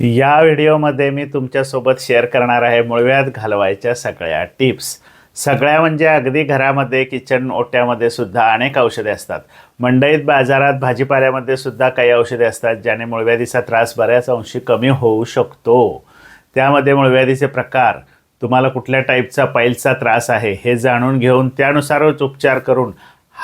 या व्हिडिओमध्ये मी तुमच्यासोबत शेअर करणार आहे मुळव्यात घालवायच्या सगळ्या टिप्स. सगळ्या म्हणजे अगदी घरामध्ये किचन ओट्यामध्ये सुद्धा अनेक औषधे असतात. मंडईत बाजारात भाजीपाल्यामध्ये सुद्धा काही औषधे असतात ज्याने मुळव्याधीचा त्रास बऱ्याच अंशी कमी होऊ शकतो. त्यामध्ये मुळव्याधीचे प्रकार तुम्हाला कुठल्या टाईपचा पाईलचा त्रास आहे हे जाणून घेऊन त्यानुसारच उपचार करून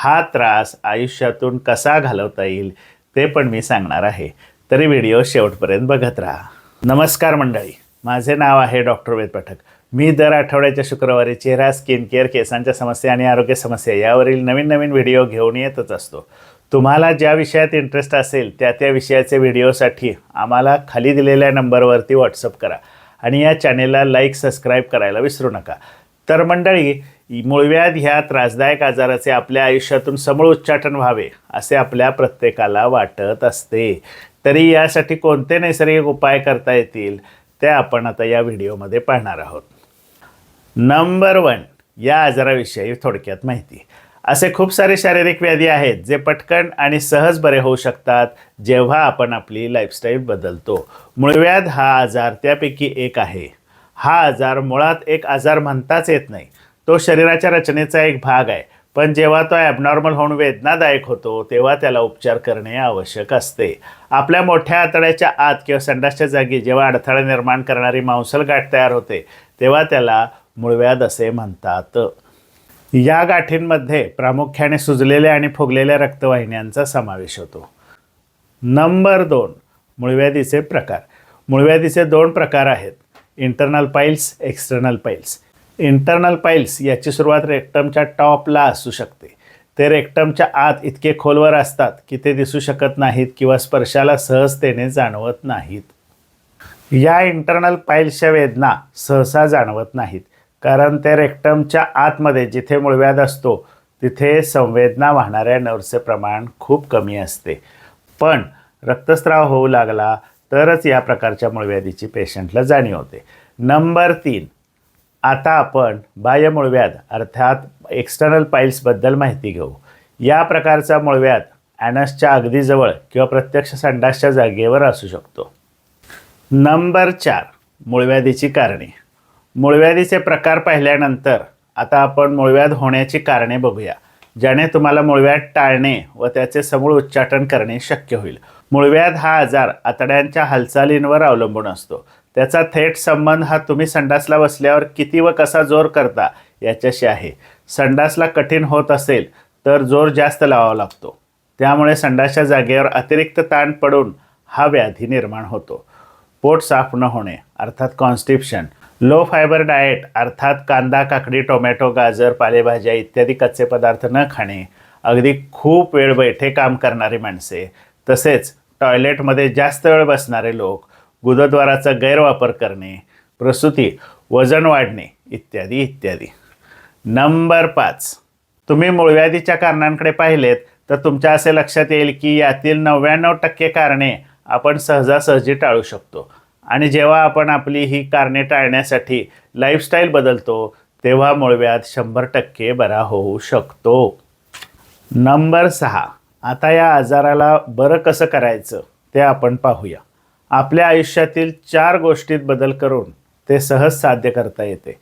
हा त्रास आयुष्यातून कसा घालवता येईल ते पण मी सांगणार आहे. तरी व्हिडिओ शेवटपर्यंत बघत राहा. नमस्कार मंडळी. माझे नाव आहे डॉक्टर वेद पाठक. मी दर आठवड्याच्या शुक्रवारी चेहरा स्किन केअर केसांच्या समस्या आणि आरोग्य समस्या यावरील नवीन नवीन व्हिडिओ घेऊन येतच असतो. तुम्हाला ज्या विषयात इंटरेस्ट असेल त्या त्या विषयाचे व्हिडिओसाठी आम्हाला खाली दिलेल्या नंबरवरती व्हॉट्सअप करा आणि या चॅनेलला लाईक सबस्क्राईब करायला विसरू नका. तर मंडळी मुळव्याध ह्या त्रासदायक आजाराचे आपल्या आयुष्यातून समूळ उच्चाटन व्हावे असे आपल्या प्रत्येकाला वाटत असते. तरी यासाठी कोणते नैसर्गिक उपाय करता येतील ते आपण आता या व्हिडिओमध्ये पाहणार आहोत. नंबर वन या आजाराविषयी थोडक्यात माहिती. असे खूप सारे शारीरिक व्याधी आहेत जे पटकन आणि सहज बरे होऊ शकतात जेव्हा आपण आपली लाईफस्टाईल बदलतो. मूळव्याध हा आजार त्यापैकी एक आहे. हा आजार मुळात एक आजार म्हणताच येत नाही. तो शरीराच्या रचनेचा एक भाग आहे. पण जेव्हा तो ॲबनॉर्मल होऊन वेदनादायक होतो तेव्हा त्याला उपचार करणे आवश्यक असते. आपल्या मोठ्या आतड्याच्या आत किंवा संडासच्या जागी जेव्हा अडथळा निर्माण करणारी मांसल गाठ तयार होते तेव्हा त्याला मुळव्याद असे म्हणतात. या गाठींमध्ये प्रामुख्याने सुजलेल्या आणि फुगलेल्या रक्तवाहिन्यांचा समावेश होतो. नंबर दोन मुळव्याधीचे प्रकार. मुळव्याधीचे दोन प्रकार आहेत. Internal piles external piles internal piles याची सुरुवात रेक्टमच्या टॉपला असू शकते. ते रेक्टमच्या आत इतके खोलवर असतात की ते दिसू शकत नाहीत किंवा स्पर्शाला सहजतेने जाणवत नाहीत. या इंटरनल पाईल्सच्या वेदना सहसा जाणवत नाहीत कारण ते रेक्टमच्या आतमध्ये जिथे मूळव्याध असतो तिथे संवेदना वाहणाऱ्या नर्वचे प्रमाण खूप कमी असते. पण रक्तस्राव होऊ लागला तरच या प्रकारच्या मूळव्याधीची पेशंटला जाणीव होते. नंबर तीन आता आपण बाह्य मूळव्याध अर्थात एक्सटर्नल पाईल्सबद्दल माहिती घेऊ. या प्रकारचा मूळव्याध ॲनसच्या अगदी जवळ किंवा प्रत्यक्ष संडासच्या जागेवर असू शकतो. नंबर चार मूळव्याधीची कारणे. मूळव्याधीचे प्रकार पाहिल्यानंतर आता आपण मूळव्याध होण्याची कारणे बघूया ज्याने तुम्हाला मूळव्याध टाळणे व त्याचे समूळ उच्चाटन करणे शक्य होईल. मूळव्याध हा आजार आतड्यांच्या हालचालींवर अवलंबून असतो. त्याचा थेट संबंध हा तुम्ही संडासला बसल्यावर किती व कसा जोर करता याच्याशी आहे. संडासला कठीण होत असेल तर जोर जास्त लावावा लागतो. त्यामुळे संडासच्या जागेवर अतिरिक्त ताण पडून हा व्याधी निर्माण होतो. पोट साफ न होणे अर्थात कॉन्स्टिप्शन लो फायबर डाएट अर्थात कांदा काकडी टोमॅटो गाजर पालेभाज्या इत्यादी कच्चे पदार्थ न खाणे अगदी खूप वेळ बैठे काम करणारी माणसे तसेच टॉयलेटमध्ये जास्त वेळ बसणारे लोक गुदद्वाराचा गैरवापर करणे प्रसूती वजन वाढणे इत्यादी इत्यादी. नंबर पाच. तुम्ही मूळव्याधीच्या कारणांकडे पाहिलेत तर तुमच्या असे लक्षात येईल की यातील नव्याण्णव टक्के कारणे आपण सहजासहजी टाळू शकतो. आणि जेव्हा आपण आपली ही कारणे टाळण्यासाठी लाईफस्टाईल बदलतो तेव्हा मूळव्याध शंभर टक्के बरा होऊ शकतो. नंबर सहा. आता या आजाराला बरं कसं करायचं ते आपण पाहूया. आपल्या आयुष्यातील चार गोष्टीत बदल करून ते सहज साध्य करता येते.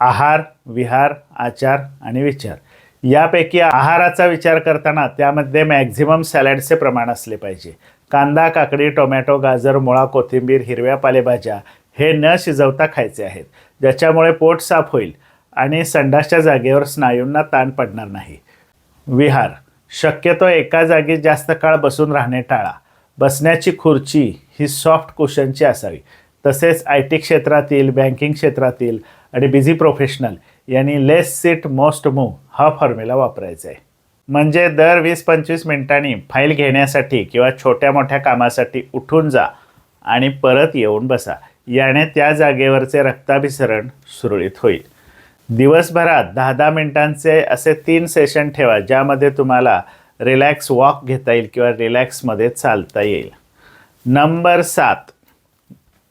आहार विहार आचार आणि विचार. यापैकी आहाराचा विचार करताना त्यामध्ये मॅक्झिमम सॅलॅडचे प्रमाण असले पाहिजे. कांदा काकडी टोमॅटो गाजर मुळा कोथिंबीर हिरव्या पालेभाज्या हे न शिजवता खायचे आहेत. ज्याच्यामुळे पोट साफ होईल आणि संडासच्या जागेवर स्नायूंना ताण पडणार नाही. विहार. शक्यतो एका जागी जास्त काळ बसून राहणे टाळा. बसण्याची खुर्ची ही सॉफ्ट कुशनची असावी. तसेच आय टी क्षेत्रातील बँकिंग क्षेत्रातील आणि बिझी प्रोफेशनल यांनी लेस सीट मोस्ट मूव हा फॉर्म्युला वापरायचा आहे. म्हणजे दर वीस पंचवीस मिनिटांनी फाईल घेण्यासाठी किंवा छोट्या मोठ्या कामासाठी उठून जा आणि परत येऊन बसा. याने त्या जागेवरचे रक्ताभिसरण सुरळीत होईल. दिवसभरात दहा दहा मिनिटांचे असे तीन सेशन ठेवा ज्यामध्ये तुम्हाला रिलॅक्स वॉक घेता येईल किंवा रिलॅक्समध्ये चालता येईल. नंबर सात.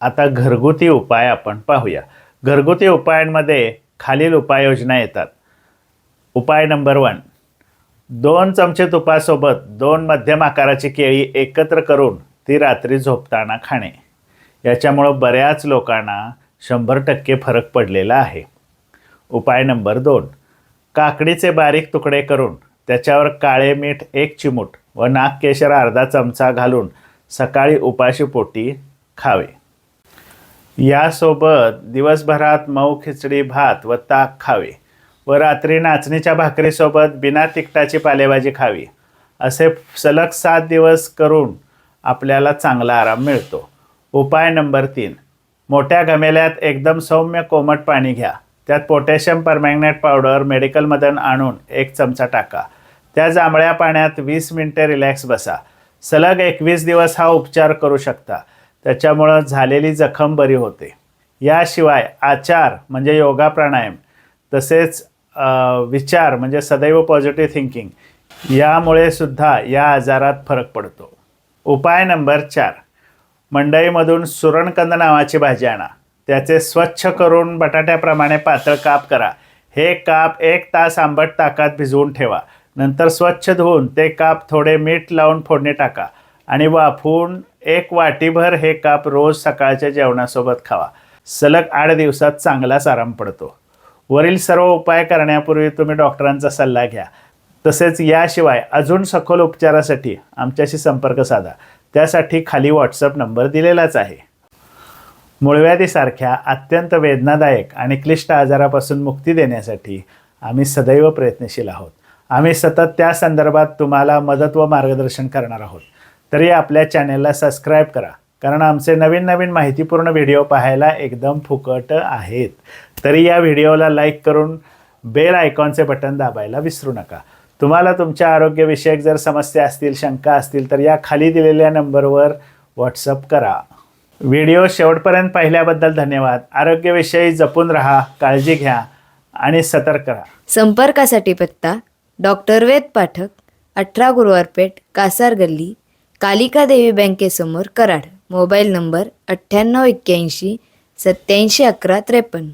आता घरगुती उपाय आपण पाहूया. घरगुती उपायांमध्ये खालील उपाययोजना येतात. उपाय नंबर वन दोन चमचे तुपासोबत दोन मध्यम आकाराची केळी एकत्र करून ती रात्री झोपताना खाणे. याच्यामुळं बऱ्याच लोकांना शंभर टक्के फरक पडलेला आहे. उपाय नंबर दोन. काकडीचे बारीक तुकडे करून त्याच्यावर काळे मीठ एक चिमूट व नागकेशर अर्धा चमचा घालून सकाळी उपाशीपोटी खावे. यासोबत दिवसभरात मऊ खिचडी भात व ताक खावे व रात्री नाचणीच्या भाकरीसोबत बिना तिखटाची पालेभाजी खावी. असे सलग सात दिवस करून आपल्याला चांगला आराम मिळतो. उपाय नंबर तीन. मोठ्या घमेल्यात एकदम सौम्य कोमट पाणी घ्या. त्यात पोटॅशियम परमॅग्नेट पावडर मेडिकलमधून आणून एक चमचा टाका. त्या जांभळ्या पाण्यात वीस मिनटे रिलॅक्स बसा. सलग एकवीस दिवस हा उपचार करू शकता. त्याच्यामुळं झालेली जखम बरी होते. याशिवाय आचार म्हणजे योगा प्राणायाम तसेच विचार म्हणजे सदैव पॉझिटिव्ह थिंकिंग यामुळे सुद्धा या आजारात फरक पडतो. उपाय नंबर चार. मंडईमधून सुरणकंद नावाची भाजी आणा. त्याचे स्वच्छ करून बटाट्याप्रमाणे पातळ काप करा. हे काप एक तास आंबट ताकात भिजवून ठेवा. नंतर स्वच्छ धुवून ते काप थोडे मीठ लावून फोडणी टाका आणि वाफवून एक वाटीभर हे काप रोज सकाळच्या जेवणासोबत खावा. सलग आठ दिवसात चांगलाच आराम पडतो. वरील सर्व उपाय करण्यापूर्वी तुम्ही डॉक्टरांचा सल्ला घ्या. तसेच याशिवाय अजून सखोल उपचारासाठी आमच्याशी संपर्क साधा. त्यासाठी खाली व्हॉट्सअप नंबर दिलेलाच आहे. मूळव्याधीसारख्या अत्यंत वेदनादायक आणि क्लिष्ट आजारापासून मुक्ती देण्यासाठी आम्ही सदैव प्रयत्नशील आहोत. आम्ही सतत त्या संदर्भात तुम्हाला मदत व मार्गदर्शन करणार आहोत. तरी आपल्या चॅनेलला सबस्क्राईब करा कारण आमचे नवीन नवीन माहितीपूर्ण व्हिडिओ पाहायला एकदम फुकट आहेत. तरी या व्हिडिओला लाईक करून बेल आयकॉनचे बटन दाबायला विसरू नका. तुम्हाला तुमच्या आरोग्यविषयक जर समस्या असतील शंका असतील तर या खाली दिलेल्या नंबरवर व्हॉट्सअप करा. व्हिडिओ शेवटपर्यंत पाहिल्याबद्दल धन्यवाद. आरोग्यविषयी जपून राहा काळजी घ्या आणि सतर्क राहा. संपर्कासाठी पत्ता डॉक्टर वेद पाठक अठरा गुरुवारपेठ कासार गल्ली कालिका देवी बँकेसमोर कराड. मोबाईल नंबर अठ्ठ्याण्णव एक्क्याऐंशी सत्याऐंशी अकरा त्रेपन्न.